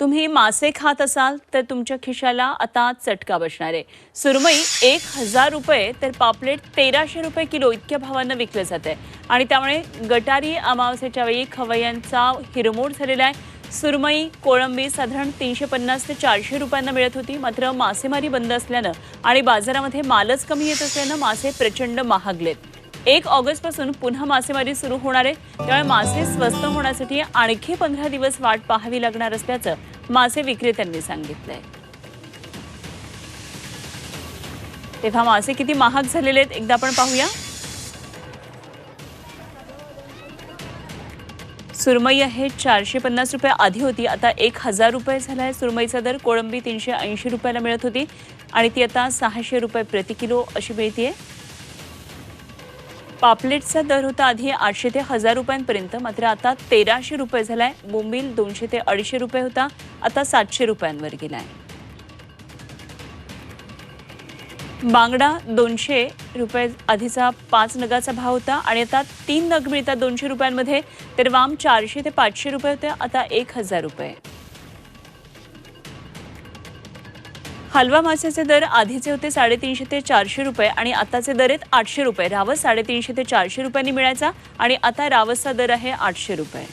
तुम्ही मासे खात असाल तर तुमच्या खिशाला आता चटका बसणार आहे. सुरमई एक हजार रुपये तर पापलेट तेराशे रुपये किलो इतक्या भावांना विकलं जात आहे. आणि त्यामुळे गटारी अमावस्याच्या वेळी खवय्यांचा हिरमोड झालेला आहे. सुरमई कोळंबी साधारण तीनशे पन्नास ते चारशे रुपयांना मिळत होती मात्र मासेमारी बंद असल्यानं आणि बाजारामध्ये मालच कमी येत असल्यानं मासे प्रचंड महागलेत. एक ऑगस्टपासून पुन्हा मासेमारी सुरू होणार आहे. त्यामुळे मासे स्वस्त होण्यासाठी आणखी पंधरा दिवस वाट पाहावी लागणार असल्याचं मासे विक्रेत्यांनी सांगितलंय. तेव्हा मासे किती महाग झालेले आहेत एकदा आपण पाहूया. सुरमई आहे चारशे पन्नास रुपये आधी होती आता एक हजार रुपये झाला आहे सुरमईचा दर कोळंबी तीनशे ऐंशी रुपयाला मिळत होती आणि ती आता सहाशे रुपये प्रति किलो अशी मिळतीये. पापलेटचा दर होता आधी आठशे ते हजार रुपयांपर्यंत मात्र आता तेराशे रुपये झालाय. बोंबील दोनशे ते अडीचशे रुपये होता आता सातशे रुपयांवर गेलाय. बांगडा दोनशे रुपये आधीचा पाच नगाचा भाव होता आणि आता तीन नग मिळतात दोनशे रुपयांमध्ये तर वाम चारशे ते पाचशे रुपये होते आता एक हजार रुपये. हलवा माशाचे दर आधीचे होते साडेतीनशे ते चारशे रुपये आणि आताचे दर आहेत आठशे रुपये. रावस साडेतीनशे ते चारशे रुपयांनी मिळायचा आणि आता रावसचा दर आहे आठशे रुपये.